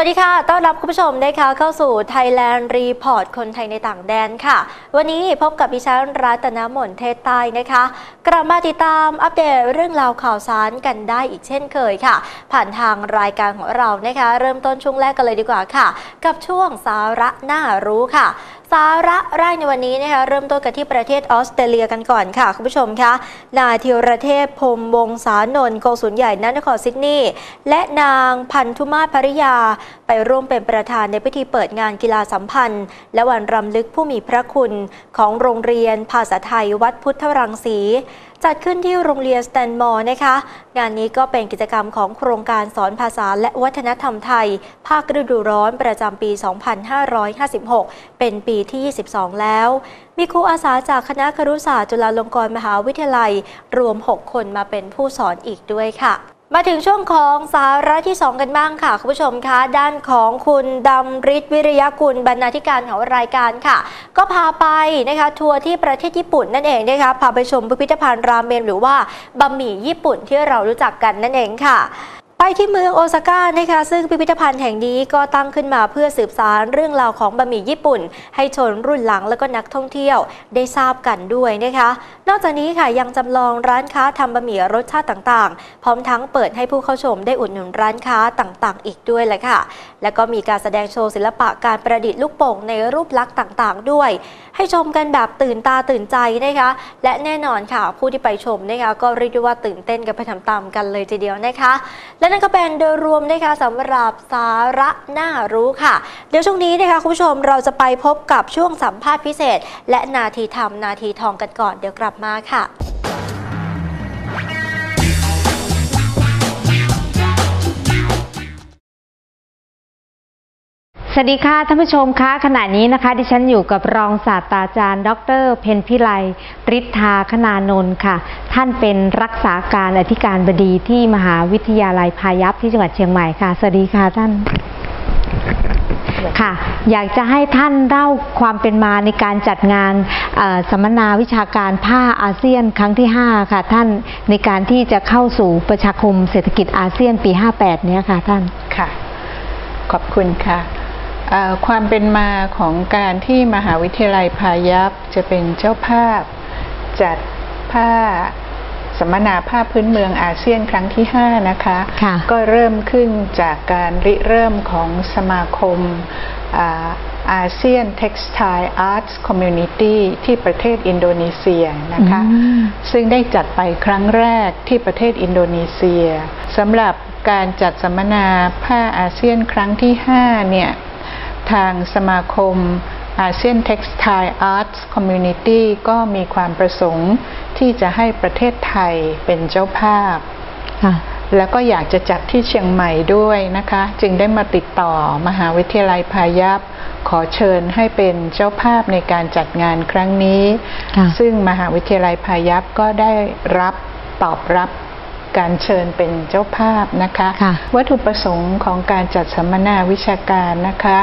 วัสดีค่ะ ต้อนรับคุณผู้ชมนะคะเข้าสู่ Thailand Report คนไทยในต่างแดนค่ะ วันนี้พบกับพิชันรัตนมนเทศใต้นะคะ กลับมาติดตามอัปเดตเรื่องราวข่าวสารกันได้อีกเช่นเคยค่ะ ผ่านทางรายการของเรานะคะ เริ่มต้นช่วงแรกกันเลยดีกว่าค่ะ กับช่วงสาระน่ารู้ค่ะ สาระแรกในวันนี้นะคะเริ่มต้นกันที่ประเทศออสเตรเลียกันก่อนค่ะ คุณผู้ชมคะนายธีรเทพพรมวงศานนท์โกศูนใหญ่นนครซิดนีย์และนางพันธุมาภริยา ไปร่วมเป็นประธานในพิธีเปิดงานกีฬาสัมพันธ์ และวันรำลึกผู้มีพระคุณของโรงเรียนภาษาไทยวัดพุทธรังสี จัดขึ้นที่โรงเรียนสแตนมอร์นะคะ งานนี้ก็เป็นกิจกรรมของโครงการสอนภาษาและวัฒนธรรมไทย ภาคฤดูร้อนประจำปี 2556 เป็นปีที่ 22 แล้ว มีครูอาสาจากคณะครุศาสตร์จุฬาลงกรณ์มหาวิทยาลัย รวม 6 คนมาเป็นผู้สอนอีกด้วยค่ะ มาถึงช่วงของสาระที่ 2 กันบ้างค่ะ คุณผู้ชมคะ ด้านของคุณดำริศวิริยกุลบรรณาธิการของรายการค่ะ ก็พาไปนะคะทัวร์ที่ประเทศญี่ปุ่นนั่นเองนะคะพาไปชมพิพิธภัณฑ์ราเมนหรือว่าบะหมี่ญี่ปุ่นที่เรารู้จักกันนั่นเองค่ะ ไปที่เมืองโอซาก้านะคะซึ่งพิพิธภัณฑ์แห่งนี้ก็ตั้งขึ้นมาเพื่อสืบสารเรื่องราวของบะหมี่ญี่ปุ่น ให้ชนรุ่นหลังและก็นักท่องเที่ยวได้ทราบกันด้วยนะคะ นอกจากนี้ค่ะยังจำลองร้านค้าทำบะหมี่รสชาติต่างๆ พร้อมทั้งเปิดให้ผู้เข้าชมได้อุดหนุนร้านค้าต่างๆ อีกด้วยแหละค่ะ และก็มีการแสดงโชว์ศิลปะการประดิษฐ์ลูกโป่งในรูปลักษณ์ต่างๆ ด้วย ให้ชมกันแบบตื่นตาตื่นใจนะคะ และแน่นอนค่ะผู้ที่ไปชมนะคะก็เรียกว่าตื่นเต้นกันไปตามๆกันเลยทีเดียวนะคะและนั่นก็เป็นโดยรวมนะคะสำหรับสาระน่ารู้ค่ะ เดี๋ยวช่วงนี้นะคะคุณผู้ชมเราจะไปพบกับช่วงสัมภาษณ์พิเศษ และนาทีทำนาทีทองกันก่อนเดี๋ยวกลับมาค่ะ วัสดีค่ะท่านผู้ชมคะขณะนี้นะคะ ดิฉันอยู่กับรองศาสตราจารย์ ดร เพนพิไลฤทธาคณานนท์ค่ะ ท่านเป็นรักษาการอธิการบดีที่มหาวิทยาลัยพายัพที่จังหวัดเชียงใหม่ค่ะ สวัสดีค่ะท่านค่ะ อยากจะให้ท่านเล่าความเป็นมาในการจัดงานเอ่อสัมมนาวิชาการผ้าอาเซียนครั้งที่ 5 ค่ะ ท่านในการที่จะเข้าสู่ประชาคมเศรษฐกิจอาเซียนปี 58 เนี้ยค่ะ ท่านค่ะ ขอบคุณค่ะเอ่อ ความเป็นมาของการที่มหาวิทยาลัยพายัพจะเป็นเจ้าภาพ จัดผ้าสัมมนาผ้าพื้นเมืองอาเซียนครั้งที่ 5 นะคะค่ะก็เริ่มขึ้นจากการริเริ่มของสมาคมอาเซียนเท็กซ์ไทอาร์ตคอมมูนิตี้ที่ประเทศอินโดนีเซียนะคะอืมซึ่งได้จัดไปครั้งแรกที่ประเทศอินโดนีเซียสำหรับการจัดสัมมนาผ้าอาเซียนครั้งที่ 5 เนี่ย ทางสมาคมอาเซียนเท็กซ์ไทอาร์ตคอมมูนิตี้ก็มีความประสงค์ที่จะให้ประเทศไทยเป็นเจ้าภาพค่ะแล้วก็อยากจะจัดที่เชียงใหม่ด้วยนะคะ จึงได้มาติดต่อมหาวิทยาลัยพายัพขอเชิญให้เป็นเจ้าภาพในการจัดงานครั้งนี้ค่ะซึ่งมหาวิทยาลัยพายัพก็ได้รับตอบรับ การเชิญเป็นเจ้าภาพนะคะค่ะวัตถุประสงค์ของการจัดสัมมนาวิชาการนะคะ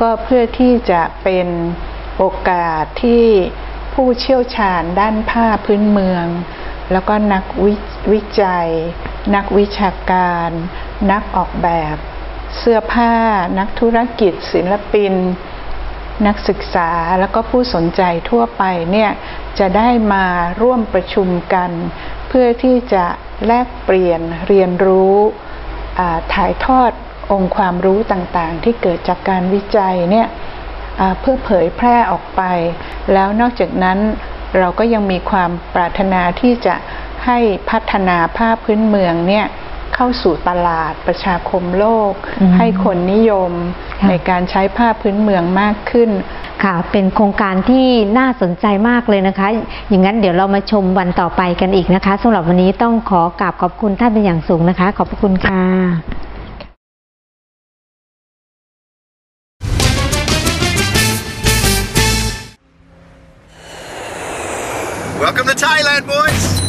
ก็เพื่อที่จะเป็นโอกาสที่ผู้เชี่ยวชาญด้านผ้าพื้นเมือง แล้วก็นักวิวิจัย นักวิชาการ นักออกแบบ เสื้อผ้า นักธุรกิจ ศิลปิน นักศึกษาแล้วก็ผู้สนใจทั่วไปเนี่ยจะได้มาร่วมประชุมกัน เพื่อที่จะแลกเปลี่ยนเรียนรู้ถ่ายทอดองค์ความรู้ต่างๆ ที่เกิดจากการวิจัยเนี่ยเพื่อเผยแพร่ออกไป แล้วนอกจากนั้นเราก็ยังมีความปรารถนาที่จะให้พัฒนาภาพพื้นเมืองเนี่ย เข้าสู่ตลาดประชาคมโลกอืมให้คนนิยมค่ะในการใช้ผ้าพื้นเมืองมากขึ้น ค่ะ เป็นโครงการที่น่าสนใจมากเลยนะคะ อย่างนั้นเดี๋ยวเรามาชมวันต่อไปกันอีกนะคะสำหรับวันนี้ต้องขอกราบขอบคุณท่านเป็นอย่างสูงนะคะ ขอบพระคุณค่ะ Welcome to Thailand, boys!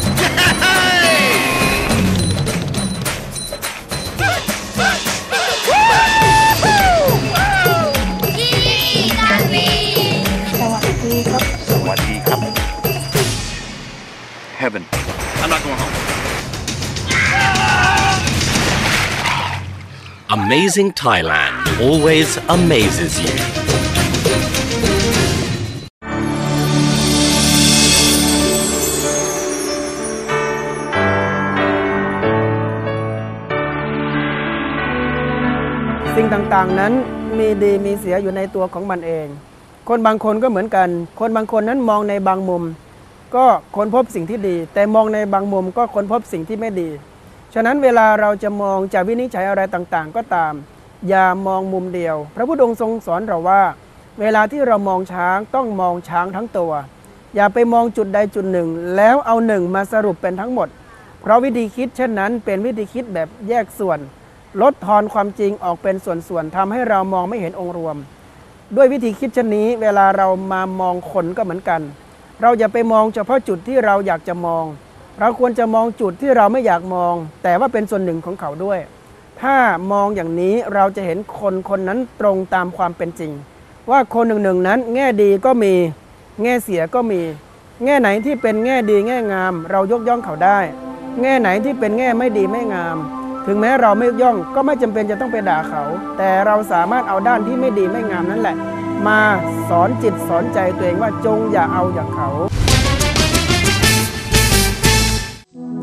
Amazing Thailand always amazes you. สิ่งต่างๆนั้นมีดีมีเสียอยู่ในตัวของมันเอง คนบางคนก็เหมือนกัน คนบางคนนั้นมองในบางมุม ก็ค้นพบสิ่งที่ดี แต่มองในบางมุมก็ค้นพบสิ่งที่ไม่ดี ฉะนั้นเวลาเราจะมองจะวินิจฉัยอะไรต่างๆ ก็ตาม อย่ามองมุมเดียว พระพุทธองค์ทรงสอนเราว่า เวลาที่เรามองช้างต้องมองช้างทั้งตัว อย่าไปมองจุดใดจุดหนึ่ง แล้วเอาหนึ่งมาสรุปเป็นทั้งหมด เพราะวิธีคิดเช่นนั้นเป็นวิธีคิดแบบแยกส่วน ลดทอนความจริงออกเป็นส่วนๆทำให้เรามองไม่เห็นองค์รวม ด้วยวิธีคิดเช่นนี้ เวลาเรามามองคนก็เหมือนกัน เราอย่าไปมองเฉพาะจุดที่เราอยากจะมอง เราควรจะมองจุดที่เราไม่อยากมอง แต่ว่าเป็นส่วนหนึ่งของเขาด้วย ถ้ามองอย่างนี้เราจะเห็นคนคนนั้นตรงตามความเป็นจริง ว่าคนหนึ่งหนึ่งนั้น แง่ดีก็มี แง่เสียก็มี แง่ไหนที่เป็นแง่ดีแง่งาม เรายกย่องเขาได้ แง่ไหนที่เป็นแง่ไม่ดีไม่งาม ถึงแม้เราไม่ยกย่องก็ไม่จำเป็นจะต้องไปด่าเขา แต่เราสามารถเอาด้านที่ไม่ดีไม่งามนั่นแหละ มาสอนจิตสอนใจตัวเองว่าจงอย่าเอาอย่างเขา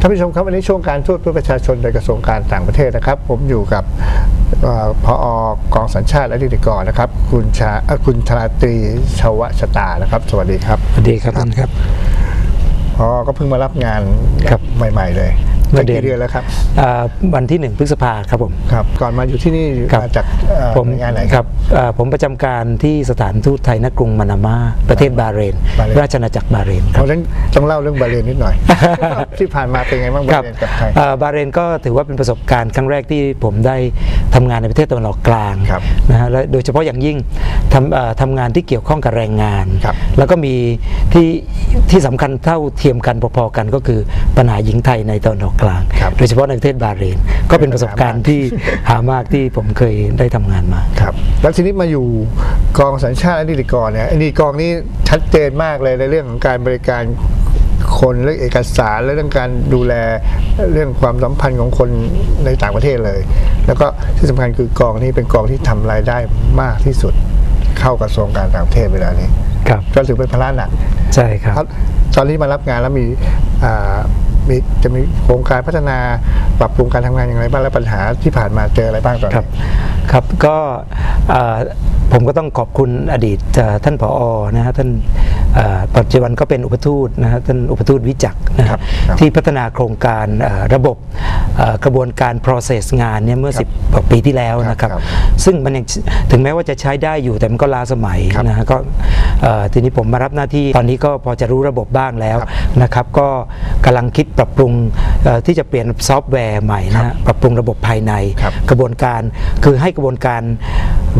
ท่านผู้ชมครับวันนี้ช่วงการทูตเพื่อประชาชนโดยกระทรวงการต่างประเทศนะครับ ผมอยู่กับเอ่อพออกองสัญชาติและนิติกรนะครับ คุณชาเอ่อคุณธนาตรีชวชตานะครับ สวัสดีครับสวัสดีครับท่านครับพอก็เพิ่งมารับงานครับใหม่ ๆ เลย เมื่ได้อเดือนกี่เดือนแล้วครับอ่าวันที่หนึ่งพฤษภาครับผมครับก่อนมาอยู่ที่นี่ครับมาจากเอ่อผมหน่วยงานไหนคครัรับบอ่าผมประจำการที่สถานทูตไทยณกรุงมานามาประเทศบาห์เรนบาห์เรน ราชอาณาจักรบาห์เรนคเพรับราะฉะนั้นต้องเล่าเรื่องบาเลนนิดหน่อย ที่ผ่านมาเป็นไงบ้างครับบาเลนกับไทยอ่าบาห์เรนก็ถือว่าเป็นประสบการณ์ครั้งแรกที่ผมได้ทำงานในประเทศตะวันออกกลางครับนะฮะและโดยเฉพาะอย่างยิ่งทำอ่าทำงานที่เกี่ยวข้องกับแรงงานครับแล้วก็มีที่ที่สำคัญเท่าเทียมกันพอๆกันก็คือปัญหาหญิงไทยในตะวันออกกลางครับโดยเฉพาะในประเทศบาห์เรนก็เป็นประสบการณ์ที่หามากที่ผมเคยได้ทำงานมาครับแล้วทีนี้มาอยู่กองสัญชาติและนิติกรเนี่ยอันนี้กองนี้ชัดเจนมากเลยในเรื่องของการบริการคนเรื่องเอกสารและเรื่องการดูแลเรื่องความสัมพันธ์ของคนในต่างประเทศเลย แล้วก็ที่สำคัญคือกองนี้เป็นกองที่ทำรายได้มากที่สุดเข้ากระทรวงการต่างประเทศเวลานี้ครับก็ถือเป็นภาระหนักใช่ครับครับตอนนี้มารับงานแล้วมีอ่า มีจะมีโครงการพัฒนาปรับปรุงการทำงานอย่างไรบ้างและปัญหาที่ผ่านมาเจออะไรบ้างตอนครันี้บครับก็เอ่อผมก็ต้องขอบคุณอดีตเอ่อท่านผอนะฮะท่านเอ่อปัจจุบันก็เป็นอุปทูตนะฮะท่านอุปทูตวิจักรนะคครัรับบครับที่พัฒนาโครงการเอ่อระบบเอ่อกระบวนการ process งานเนี่ยเมื่อครับ10กว่าปีที่แล้วนะครับครับ ซึ่งมันยังถึงแม้ว่าจะใช้ได้อยู่แต่มันก็ล้าสมัยครับนะฮะก็เอ่อ ทีนี้ผมมารับหน้าที่ตอนนี้ก็พอจะรู้ระบบบ้างแล้วครับนะครับ ก็กำลังคิดปรับปรุงเอ่อที่จะเปลี่ยนซอฟต์แวร์ใหม่นะครัฮะบปรับปรุงระบบภายในครับกระบวนการคือให้กระบวนการ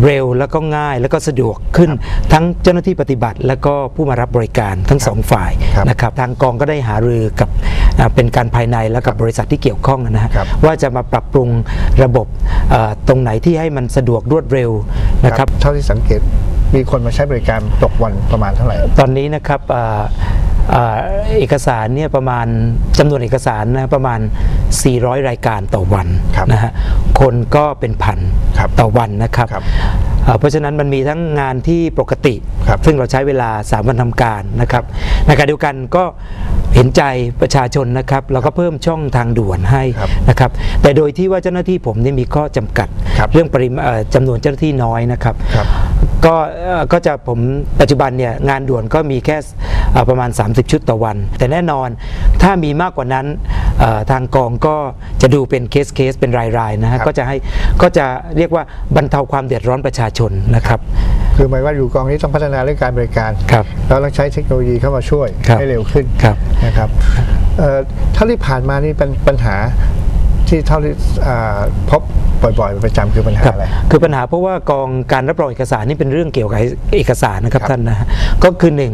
เร็วแล้วก็ง่ายแล้วก็สะดวกขึ้นทั้งเจ้าหน้าที่ปฏิบัติ แล้วก็ผู้มารับบริการทั้งสองฝ่ายครับนะครับทางกองก็ได้หารือกับอ่าเป็นการภายในแล้วกับบริษัทที่เกี่ยวข้องนะฮะครับว่าจะมาปรับปรุงระบบเอ่อตรงไหนที่ให้มันสะดวกรวดเร็วนะครับ เท่าที่สังเกต มีคนมาใช้บริการตกวันประมาณเท่าไหร่ ตอนนี้นะครับอ่าอ่าเอกสารเนี่ยประมาณจำนวนเอกสารนะประมาณ 400 รายการต่อวันครับนะฮะคนก็เป็นพันครับต่อวันนะครับครับเอ่อเพราะฉะนั้นมันมีทั้งงานที่ปกติครับซึ่งเราใช้เวลา 3 วันทำการนะครับในขณะเดียวกันก็เห็นใจประชาชนนะครับเราก็เพิ่มช่องทางด่วนให้ครับนะครับแต่โดยที่ว่าเจ้าหน้าที่ผมเนี่ยมีข้อจำกัดครับเรื่องปริมาณเอ่อจำนวนเจ้าหน้าที่น้อยนะครับครับ ก็เอ่อก็จะผมปัจจุบันเนี่ยงานด่วนก็มีแค่เอ่อประมาณ 30 ชุดต่อวัน แต่แน่นอนถ้ามีมากกว่านั้นเอ่อทางกองก็จะดูเป็นเคสเคสเป็นรายๆนะฮะครับก็จะให้ก็จะเรียกว่าบรรเทาความเดือดร้อนประชาชนนะครับคือหมายว่าอยู่กองนี้ต้องพัฒนาเรื่องการบริการครับแล้วต้องใช้เทคโนโลยีเข้ามาช่วยครับให้เร็วขึ้นครับนะครับเอ่อเท่าที่ผ่านมานี่เป็นปัญหา ที่เท่าที่อ่าพบบ่อยๆเป็นประจำคือปัญหาครับอะไรคือปัญหาเพราะว่ากองการรับรองเอกสารนี่เป็นเรื่องเกี่ยวกับเอกสารนะครับครับท่านนะฮะก็คือหนึ่ง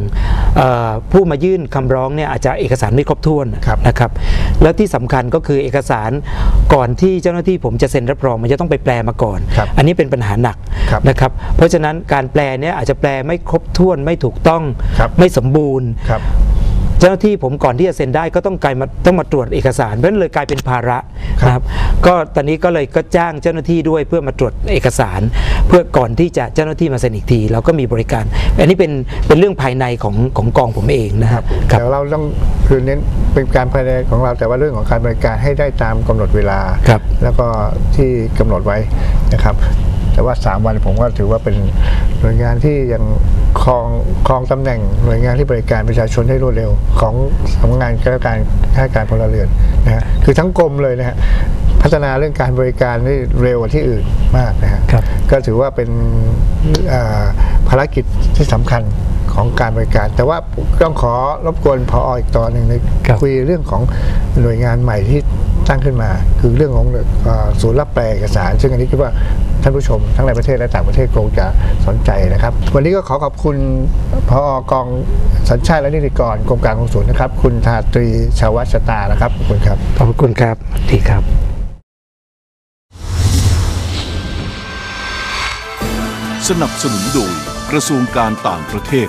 เอ่อผู้มายื่นคำร้องเนี่ยอาจจะเอกสารไม่ครบถ้วนครับนะครับ แล้วที่สำคัญก็คือเอกสารก่อนที่เจ้าหน้าที่ผมจะเซ็นรับรองมันจะต้องไปแปลมาก่อนครับอันนี้เป็นปัญหาหนักครับนะครับ เพราะฉะนั้นการแปลเนี่ยอาจจะแปลไม่ครบถ้วนไม่ถูกต้องครับไม่สมบูรณ์ครับ เจ้าหน้าที่ผมก่อนที่จะเซ็นได้ก็ต้องกลายมาต้องมาตรวจเอกสารเพราะฉะนั้นเลยกลายเป็นภาระครับนะครับ ก็ตอนนี้ก็เลยก็จ้างเจ้าหน้าที่ด้วยเพื่อมาตรวจเอกสาร เพื่อก่อนที่จะเจ้าหน้าที่มาเซ็นอีกทีเราก็มีบริการ อันนี้เป็นเป็นเรื่องภายในของของกองผมเองนะครับครับแต่เราต้องคือเน้นเป็นการภายในของเราแต่ว่าเรื่องของการบริการให้ได้ตามกำหนดเวลาครับแล้วก็ที่กำหนดไว้นะครับ แต่ว่า 3 วันผมก็ถือว่าเป็นหน่วยงานที่ยังครองครองตำแหน่งหน่วยงานที่บริการประชาชนให้รวดเร็ว ของสำนักงานข้าราชการข้าราชการพลเรือนนะฮะคือทั้งกรมเลยนะฮะพัฒนาเรื่องการบริการนี่เร็วกว่าที่อื่นมากนะฮะครับก็ถือว่าเป็นอ่าภารกิจที่สำคัญของการบริการ แต่ว่าต้องขอรบกวนพออีกตอนหนึ่งในครับคุยเรื่องของหน่วยงานใหม่ที่ ตั้งขึ้นมา คือเรื่องของเอ่อศูนย์รับแปลเอกสาร ซึ่งอันนี้คิดว่าท่านผู้ชมทั้งในประเทศและต่างประเทศคงจะสนใจนะครับ วันนี้ก็ขอขอบคุณพอกองสัญชาติและนิติกรกรมการกงสุลนะครับ คุณทาตรีชาวชตานะครับขอบคุณครับขอบคุณครับสวัสดีครับสนับสนุนโดยกระทรวงการต่างประเทศ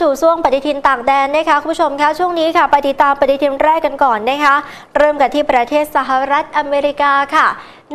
สู่ช่วงปฏิทินต่างแดนนะคะคุณผู้ชมคะช่วงนี้ค่ะไปติดตามปฏิทินแรกกันก่อนนะคะ เริ่มกันที่ประเทศสหรัฐอเมริกาค่ะ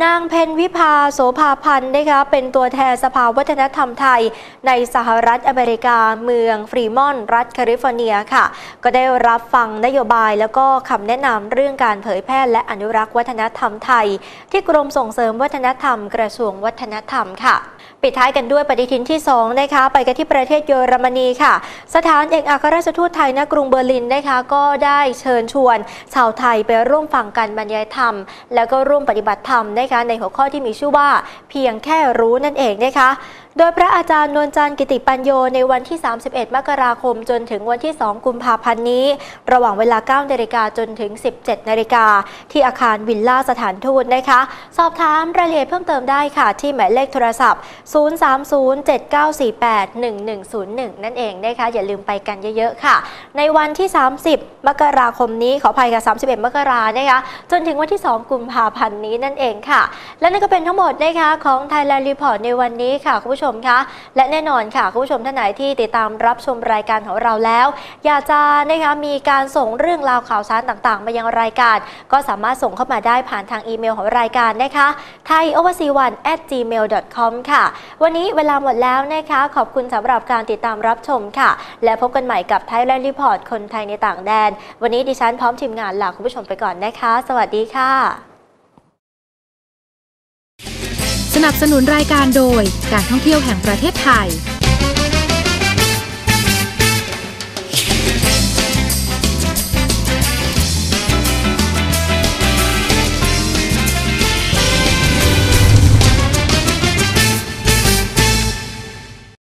นางเพนวิภาโสภาพันธ์นะคะเป็นตัวแทนสภาวัฒนธรรมไทย ในสหรัฐอเมริกาเมืองฟรีมอนต์รัฐแคลิฟอร์เนียค่ะ ก็ได้รับฟังนโยบายแล้วก็คำแนะนำเรื่องการเผยแพร่และอนุรักษ์วัฒนธรรมไทย ที่กรมส่งเสริมวัฒนธรรมกระทรวงวัฒนธรรมค่ะ ปิดท้ายกันด้วยปฏิทินที่2นะคะไปกันที่ประเทศเยอรมนีค่ะ สถานเอกอัครราชทูตไทยณกรุงเบอร์ลินนะคะก็ได้เชิญชวน ชาวไทยไปร่วมฟังการบรรยายธรรม แล้วก็ร่วมปฏิบัติธรรมนะคะในหัวข้อที่มีชื่อว่าเพียงแค่รู้นั่นเองนะคะโดยพระอาจารย์นวลจันทร์กิติปัญโยในวันที่ 31 มกราคม จนถึงวันที่ 2 กุมภาพันธ์นี้ ระหว่างเวลา 9 นาฬิกาจนถึง 17 นาฬิกา ที่อาคารวิลล่าสถานทูตนะคะ สอบถามรายละเอียดเพิ่มเติมได้ค่ะ ที่หมายเลขโทรศัพท์ 03079481101 นั่นเองนะคะ อย่าลืมไปกันเยอะๆค่ะ ในวันที่ 30 มกราคมนี้ขออภัยค่ะ31 มกรานะคะ จนถึงวันที่ 2 กุมภาพันธ์นี้นั่นเองค่ะ และนั่นก็เป็นทั้งหมดนะคะของ Thailand Report ในวันนี้ค่ะคุณผู้ชมคะและแน่นอนค่ะคุณผู้ชมท่านไหนที่ติดตามรับชมรายการของเราแล้ว อยากจะนะคะมีการส่งเรื่องราวข่าวสารต่างๆ มายังรายการ ก็สามารถส่งเข้ามาได้ผ่านทางอีเมลของรายการนะคะ thai o v e r s e a 1 at gmail com ค่ะ วันนี้เวลาหมดแล้วนะคะ ขอบคุณสำหรับการติดตามรับชมค่ะ และพบกันใหม่กับ Thailand Report คนไทยในต่างแดน วันนี้ดิฉันพร้อมทีมงานลาคุณผู้ชมไปก่อนนะคะ สวัสดีค่ะ นับสนุนรายการโดยการท่องเที่ยวแห่งประเทศไทย